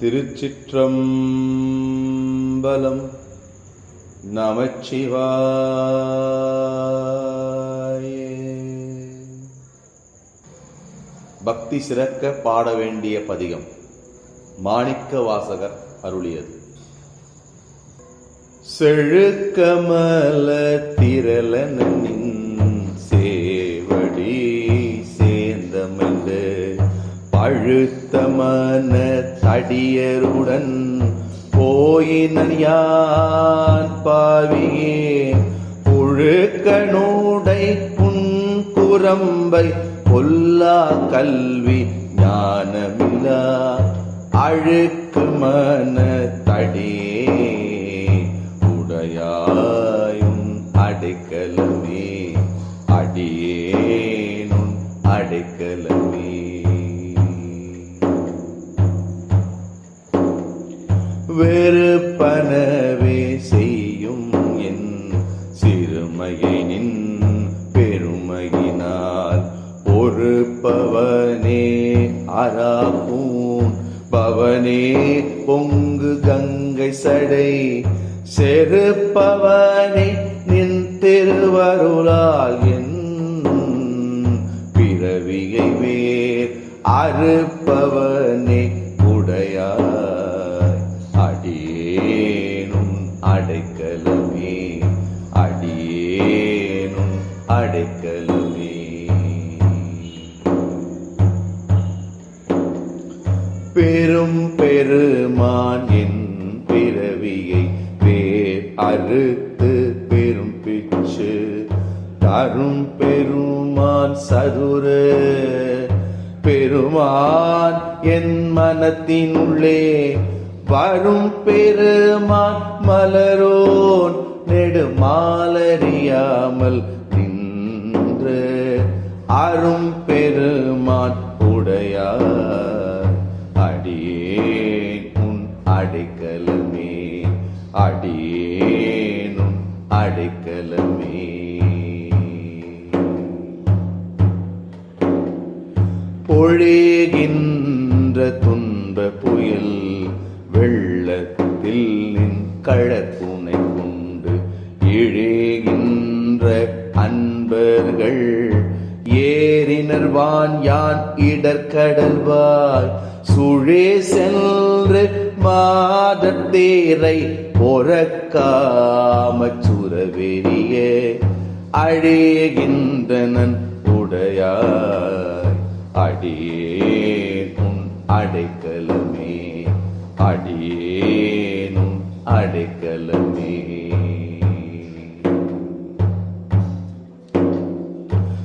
திருச்சிற்றம்பலம் நமச்சிவாய. பக்தி சிறக்க பாட வேண்டிய பதிகம் மாணிக்க வாசகர் அருளியது. செழுக்கமல திரளனின் பழுத்தமன தடியருடன் போயினன் யான் பாவியே. புழுக்கனூடை புன்குரம்பை பொல்லா கல்வி ஞானமில்லா. அழுக்கு மன தடியே. உடையாயும் அடைக்கலமே அடியே. வெறுப்பனவே செய்யும் என் சிறுமையை நின் பெருமையினால் பொறுப்பவனே அராகும் பவனே பொங்கு கங்கை சடை செருப்பவனே நின் திருவருளால் என் பிறவியை வேர் அறுப்பவனே உடையார். பெரும் பெருமான் என் பிறவியை பேர் அறுத்து பெரும் பிச்சு தரும் பெருமான் சதுர. பெருமான் என் மனத்தினுள்ளே வரும் பெருமான் மலரோன் நெடுமாலறியாமல் நின்று. அரும் பெருமான் உடையார் பொழிகின்ற துன்ப புயல் வெள்ளத்தில் நின் கழத்துணை கொண்டு இழேகின்ற அன்பர்கள். ஏறினர்வான் யான் இடர்கடல்வாய். சுழே சென்று மாதத்தேரை பொறக்காம சுரவெறிய. அழேகின்றனன் உடையார். அடியேனும் அடைக்கலமே. அடியேனும் அடைக்கலமே.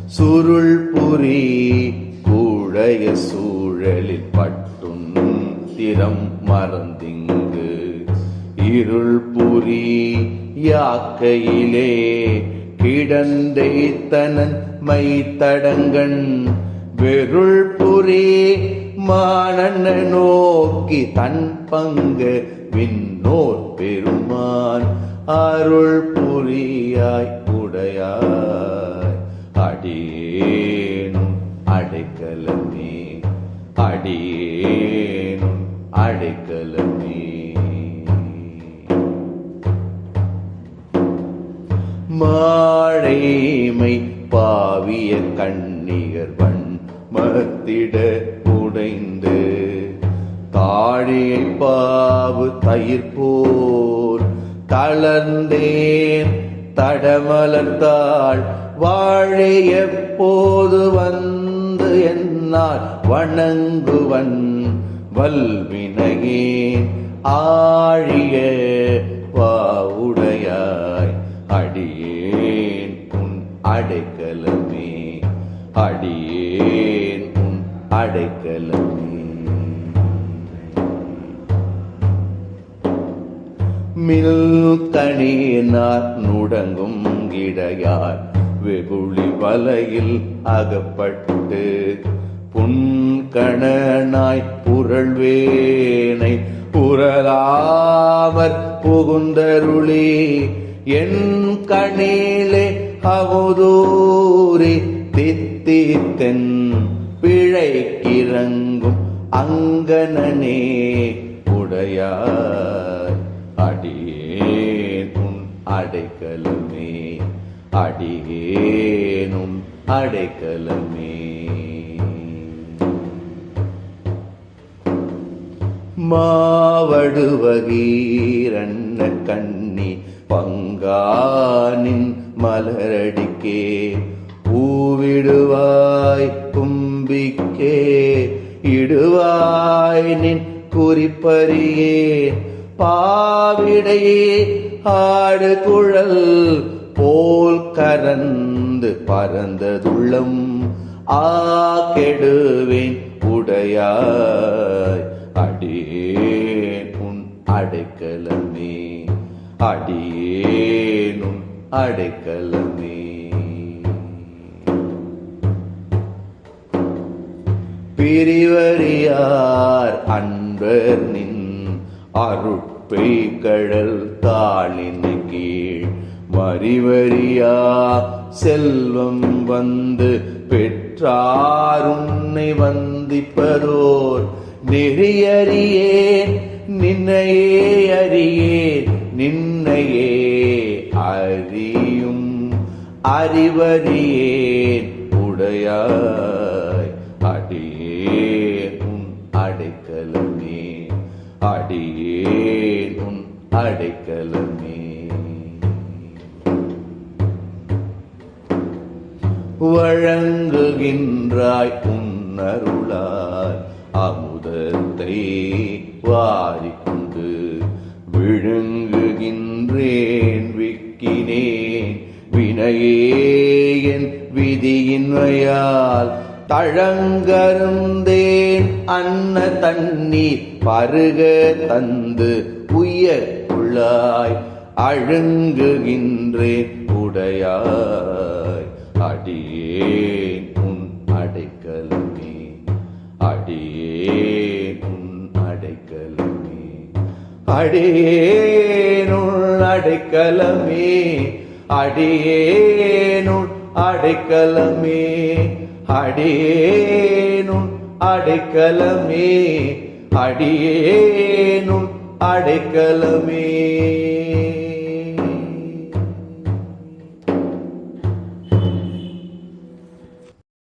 சுருள் புரி கூழைய சூழலில் பட்டும் திறம் மறந்திங்கு. இருள் புரி யாக்கையிலே கிடந்தை தனன் மை தடங்கண் வெருள் புரி மானண்ண நோக்கி தன் பங்கு விண்ணோர் பெருமான் அருள் புரியாய் உடையாய். அடியேனும் அடைக்கலமே அடியேனும் அடைக்கலமே. மாழைமை பாவிய கண்ணிகர் வண்ண மத்திட உடைந்து தாழியை பாவு தயிர் போல் தளர்ந்தேன் தடமலர்ந்தாள் வாழை எப்போது வந்து என்னால் வணங்குவன் வல்வினையே ஆழிய பாவுடையாய் அடியேன் உன் அடைக்கலமே அடியே அடைக்கலமே. மில் தனியினார் நுடங்கும் கிடையார் வெகுளி வலையில் அகப்பட்டு புன்கணனாய் புரள்வேனை புரளாமற் புகுந்தருளி என் கணிலே அவதூரி தித்தித்தென் பிழைக்கிறங்கும் அங்கனே உடையார். அடியேனும் அடைக்கலமே. அடியேனும் அடைக்கலமே. மாவடுவகீரண்ண கண்ணி பங்கானின் மலரடிக்கே. பூவிடுவாய் கும்பிக்கே. இடுவாய் நின் குறிப்பறியே. பாவிடையே ஆடு குழல் போல் கரந்து பறந்ததுள்ளம். ஆ கெடுவேன் உடையாய். அடியேன் உன் அடைக்கலமே. அடியேனும் அடைக்கலமே. பிரிவறியார் அன்பர் நின் அருட்பை கடல் தாளின் கீழ். மறிவறியா செல்வம் வந்து பெற்றார் உன்னை வந்திப்பதோர். நெறியறியேன் நின்னையே அறியேன் நின்னையே அறியும் அறிவறியேன் உடையார். அடைக்கலமே. அடியேன் உன் அடைக்கலமே. வழங்குகின்றாய் உன்னருளாய். அமுதத்தை வாரிக்கொண்டு விழுங்குகின்றேன் விக்கினேன். வினையே என் விதியின்மையால் தழங்கருந்தேன் அன்ன தண்ணீர் பருக தந்து உய்ய குழாய் அழுங்குகின்றேன் உடையாய். அடியேன் உன் அடைக்கலமே அடியேன் உன் அடைக்கலமே உன் அடைக்கலமே அடியேனுள் அடைக்கலமே அடியேனுள் அடைக்கலமே. அடியேனும் அடைக்கலமே.